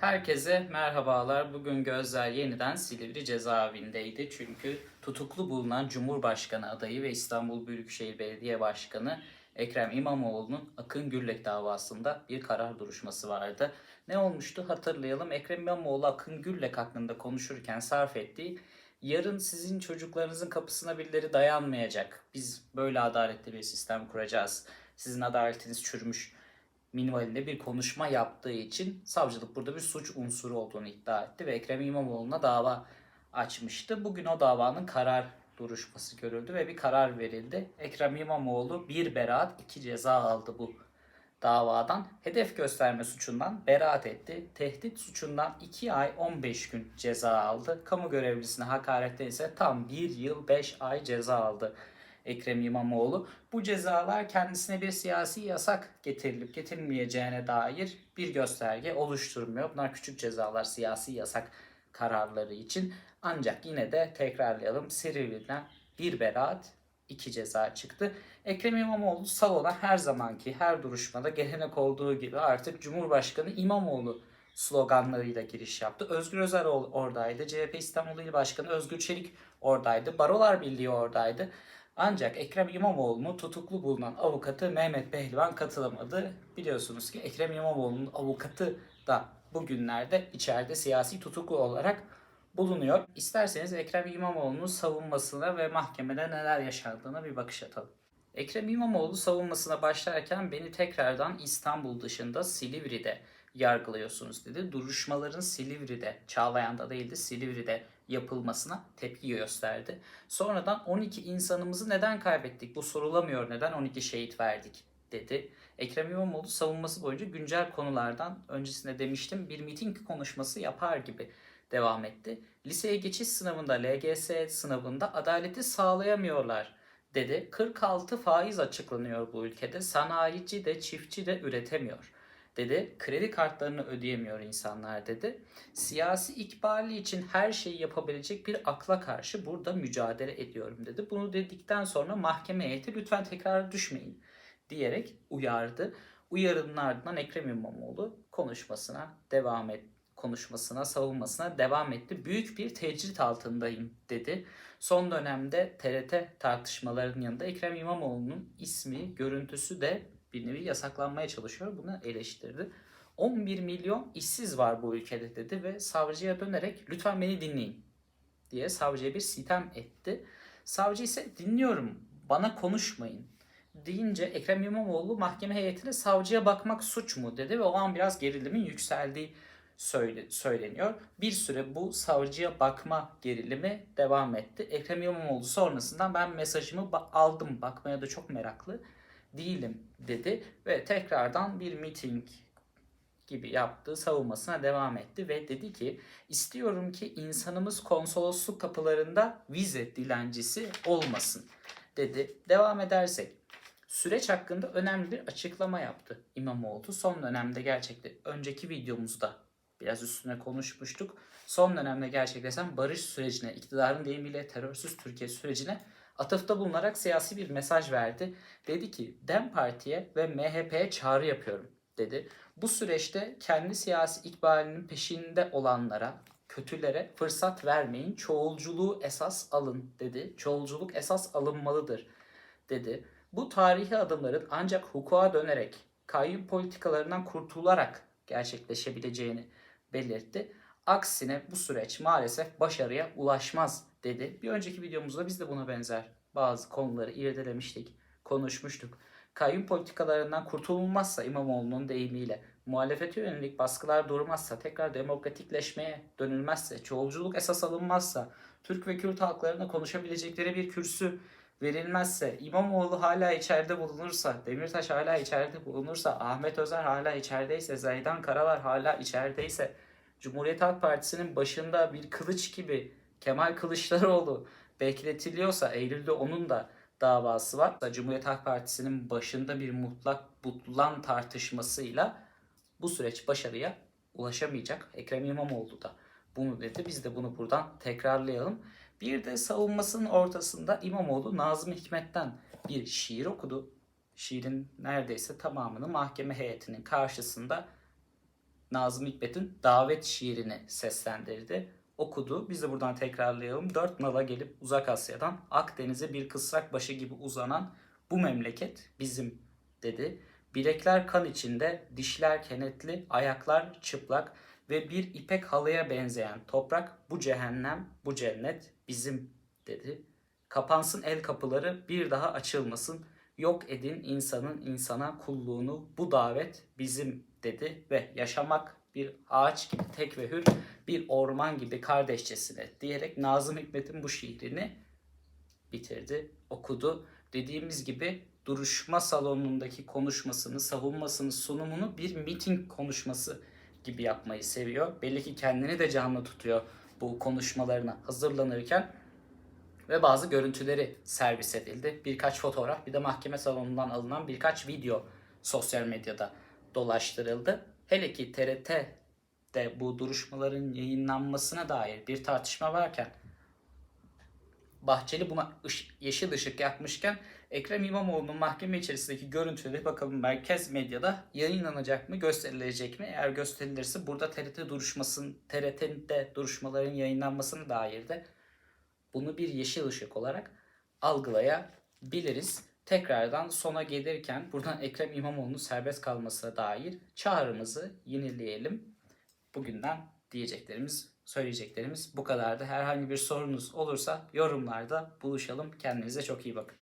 Herkese merhabalar. Bugün gözler yeniden Silivri cezaevindeydi. Çünkü tutuklu bulunan Cumhurbaşkanı adayı ve İstanbul Büyükşehir Belediye Başkanı Ekrem İmamoğlu'nun Akın Gürlek davasında bir karar duruşması vardı. Ne olmuştu hatırlayalım. Ekrem İmamoğlu Akın Gürlek hakkında konuşurken sarf ettiği yarın sizin çocuklarınızın kapısına birileri dayanmayacak. Biz böyle adaletli bir sistem kuracağız. Sizin adaletiniz çürümüş minvalinde bir konuşma yaptığı için savcılık burada bir suç unsuru olduğunu iddia etti ve Ekrem İmamoğlu'na dava açmıştı. Bugün o davanın karar duruşması görüldü ve bir karar verildi. Ekrem İmamoğlu bir beraat iki ceza aldı bu davadan. Hedef gösterme suçundan beraat etti. Tehdit suçundan 2 ay 15 gün ceza aldı. Kamu görevlisine hakaretten ise tam 1 yıl 5 ay ceza aldı. Ekrem İmamoğlu. Bu cezalar kendisine bir siyasi yasak getirilip getirilmeyeceğine dair bir gösterge oluşturmuyor. Bunlar küçük cezalar siyasi yasak kararları için. Ancak yine de tekrarlayalım Silivri'den bir beraat iki ceza çıktı. Ekrem İmamoğlu salona her zamanki her duruşmada gelenek olduğu gibi artık Cumhurbaşkanı İmamoğlu sloganlarıyla giriş yaptı. Özgür Özel oradaydı. CHP İstanbul İl Başkanı Özgür Çelik oradaydı. Barolar Birliği oradaydı. Ancak Ekrem İmamoğlu'nu tutuklu bulunan avukatı Mehmet Pehlivan katılamadı. Biliyorsunuz ki Ekrem İmamoğlu'nun avukatı da bugünlerde içeride siyasi tutuklu olarak bulunuyor. İsterseniz Ekrem İmamoğlu'nun savunmasına ve mahkemede neler yaşandığına bir bakış atalım. Ekrem İmamoğlu savunmasına başlarken beni tekrardan İstanbul dışında Silivri'de yargılıyorsunuz dedi. Duruşmaların Silivri'de, Çağlayan'da değildi Silivri'de yapılmasına tepki gösterdi. Sonradan 12 insanımızı neden kaybettik? Bu sorulamıyor. Neden 12 şehit verdik? dedi. Ekrem İmamoğlu savunması boyunca güncel konulardan öncesinde demiştim bir miting konuşması yapar gibi devam etti. Liseye geçiş sınavında LGS sınavında adaleti sağlayamıyorlar dedi. 46 faiz açıklanıyor bu ülkede. Sanayici de çiftçi de üretemiyor dedi. Kredi kartlarını ödeyemiyor insanlar dedi. Siyasi ikbali için her şeyi yapabilecek bir akla karşı burada mücadele ediyorum dedi. Bunu dedikten sonra mahkeme heyeti lütfen tekrar düşmeyin diyerek uyardı. Uyarının ardından Ekrem İmamoğlu konuşmasına devam et konuşmasına, savunmasına devam etti. Büyük bir tecrit altındayım dedi. Son dönemde TRT tartışmalarının yanında Ekrem İmamoğlu'nun ismi, görüntüsü de bir nevi yasaklanmaya çalışıyor. Bunu eleştirdi. 11 milyon işsiz var bu ülkede dedi ve savcıya dönerek lütfen beni dinleyin diye savcıya bir sitem etti. Savcı ise dinliyorum bana konuşmayın deyince Ekrem İmamoğlu mahkeme heyetine savcıya bakmak suç mu dedi ve o an biraz gerilimin yükseldiği söyle, söyleniyor. Bir süre bu savcıya bakma gerilimi devam etti. Ekrem İmamoğlu sonrasından ben mesajımı aldım bakmaya da çok meraklı değilim dedi ve tekrardan bir miting gibi yaptığı savunmasına devam etti ve dedi ki istiyorum ki insanımız konsolosluk kapılarında vize dilencisi olmasın dedi. Devam edersek süreç hakkında önemli bir açıklama yaptı İmamoğlu. Son dönemde gerçekten önceki videomuzda biraz üstüne konuşmuştuk. Son dönemde gerçekleşen barış sürecine, iktidarın deyimiyle terörsüz Türkiye sürecine atıfta bulunarak siyasi bir mesaj verdi. Dedi ki DEM Parti'ye ve MHP'ye çağrı yapıyorum dedi. Bu süreçte kendi siyasi ikbalinin peşinde olanlara, kötülere fırsat vermeyin. Çoğulculuğu esas alın dedi. Çoğulculuk esas alınmalıdır dedi. Bu tarihi adımların ancak hukuka dönerek, kayyum politikalarından kurtularak gerçekleşebileceğini belirtti. Aksine bu süreç maalesef başarıya ulaşmaz dedi. Bir önceki videomuzda biz de buna benzer bazı konuları irdelemiştik, konuşmuştuk. Kayyum politikalarından kurtululmazsa İmamoğlu'nun deyimiyle, muhalefete yönelik baskılar durmazsa, tekrar demokratikleşmeye dönülmezse, çoğulculuk esas alınmazsa, Türk ve Kürt halklarına konuşabilecekleri bir kürsü verilmezse, İmamoğlu hala içeride bulunursa, Demirtaş hala içeride bulunursa, Ahmet Özer hala içerideyse, Zaydan Karalar hala içerideyse, Cumhuriyet Halk Partisi'nin başında bir kılıç gibi Kemal Kılıçdaroğlu bekletiliyorsa Eylül'de onun da davası var. Cumhuriyet Halk Partisi'nin başında bir mutlak butlan tartışmasıyla bu süreç başarıya ulaşamayacak. Ekrem İmamoğlu da bunu dedi. Biz de bunu buradan tekrarlayalım. Bir de savunmasının ortasında İmamoğlu Nazım Hikmet'ten bir şiir okudu. Şiirin neredeyse tamamını mahkeme heyetinin karşısında Nazım Hikmet'in davet şiirini seslendirdi. Okudu. Biz de buradan tekrarlayalım. Dört nala gelip uzak Asya'dan Akdeniz'e bir kısrak başı gibi uzanan bu memleket bizim dedi. Bilekler kan içinde, dişler kenetli, ayaklar çıplak ve bir ipek halıya benzeyen toprak bu cehennem, bu cennet bizim dedi. Kapansın el kapıları bir daha açılmasın. Yok edin insanın insana kulluğunu bu davet bizim dedi ve yaşamak bir ağaç gibi tek ve hür bir orman gibi kardeşçesine diyerek Nazım Hikmet'in bu şiirini bitirdi, okudu. Dediğimiz gibi duruşma salonundaki konuşmasını, savunmasını, sunumunu bir miting konuşması gibi yapmayı seviyor. Belli ki kendini de canlı tutuyor bu konuşmalarına hazırlanırken ve bazı görüntüleri servis edildi. Birkaç fotoğraf bir de mahkeme salonundan alınan birkaç video sosyal medyada dolaştırıldı. Hele ki TRT'de bu duruşmaların yayınlanmasına dair bir tartışma varken Bahçeli buna ış- yeşil ışık yakmışken Ekrem İmamoğlu'nun mahkeme içerisindeki görüntüleri bakalım merkez medyada yayınlanacak mı, gösterilecek mi? Eğer gösterilirse burada TRT duruşmasının, TRT'de duruşmaların yayınlanmasına dair de bunu bir yeşil ışık olarak algılayabiliriz. Tekrardan sona gelirken buradan Ekrem İmamoğlu'nun serbest kalmasına dair çağrımızı yenileyelim. Bugünden diyeceklerimiz, söyleyeceklerimiz bu kadardı. Herhangi bir sorunuz olursa yorumlarda buluşalım. Kendinize çok iyi bakın.